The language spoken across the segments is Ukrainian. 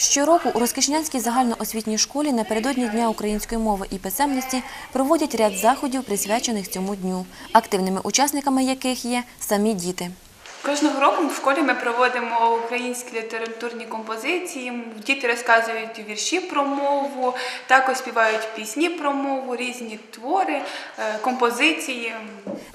Щороку у Розкишнянській загальноосвітній школі напередодні Дня української мови і писемності проводять ряд заходів, присвячених цьому дню, активними учасниками яких є самі діти. Кожного року в школі ми проводимо українські літературні композиції. Діти розказують вірші про мову, також співають пісні про мову, різні твори, е, композиції.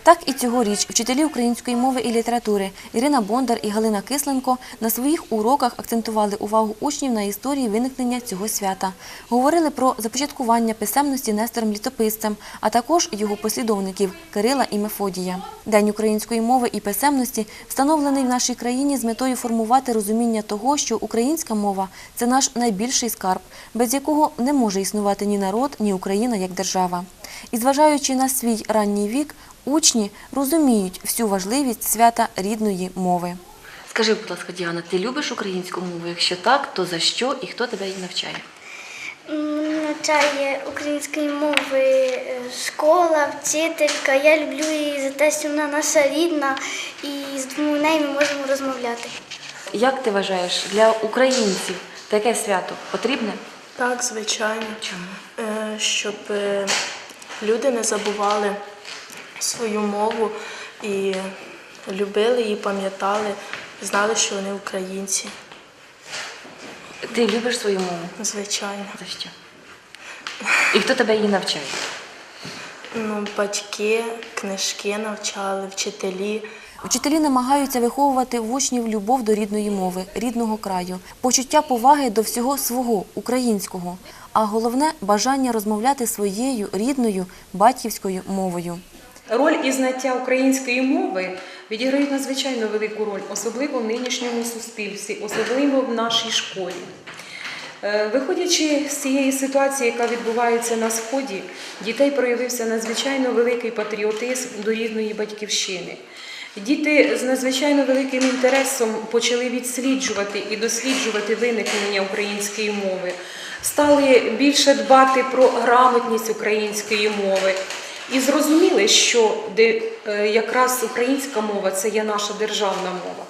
Так і цьогоріч вчителі української мови і літератури Ірина Бондар і Галина Кисленко на своїх уроках акцентували увагу учнів на історії виникнення цього свята. Говорили про започаткування писемності Нестором Літописцем, а також його послідовників Кирила і Мефодія. День української мови і писемності встановлений в нашій країні з метою формувати розуміння того, що українська мова це наш найбільший скарб, без якого не може існувати ні народ, ні Україна як держава. І зважаючи на свій ранній вік, учні розуміють всю важливість свята рідної мови. Скажи, будь ласка, Діана, ти любиш українську мову? Якщо так, то за що і хто тебе її навчає? Навчає української мови е, школа, вчителька. Я люблю її за те, що вона наша рідна, і з неї ми можемо розмовляти. Як ти вважаєш, для українців таке свято потрібне? Так, звичайно. Чому? Е, Щоб е, люди не забували свою мову і любили її, пам'ятали, знали, що вони українці. Ти любиш свою мову? Звичайно. За що? І хто тебе її навчає? Ну, батьки, книжки навчали, вчителі. Вчителі намагаються виховувати в учнів любов до рідної мови, рідного краю, почуття поваги до всього свого українського, а головне бажання розмовляти своєю рідною батьківською мовою. Роль і знаття української мови відіграють надзвичайно велику роль, особливо в нинішньому суспільстві, особливо в нашій школі. Е, Виходячи з цієї ситуації, яка відбувається на сході, дітей проявився надзвичайно великий патріотизм до рідної батьківщини. Діти з надзвичайно великим інтересом почали відсліджувати і досліджувати виникнення української мови, стали більше дбати про грамотність української мови. І зрозуміли, що е, якраз українська мова це є наша державна мова.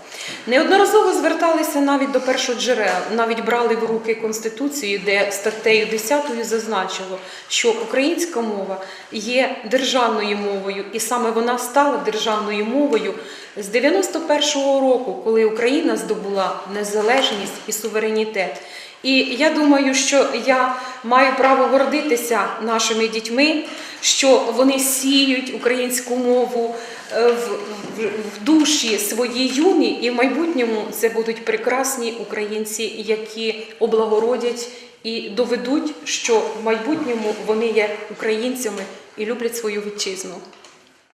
Неодноразово зверталися навіть до першоджерел, навіть брали в руки Конституцію, де статтею 10 зазначило, що українська мова є державною мовою, і саме вона стала державною мовою з 91-го року, коли Україна здобула незалежність і суверенітет. І я думаю, що я маю право гордитися нашими дітьми, що вони сіють українську мову е, в, в, в душі свої юні, і в майбутньому це будуть прекрасні українці, які облагородять і доведуть, що в майбутньому вони є українцями і люблять свою вітчизну.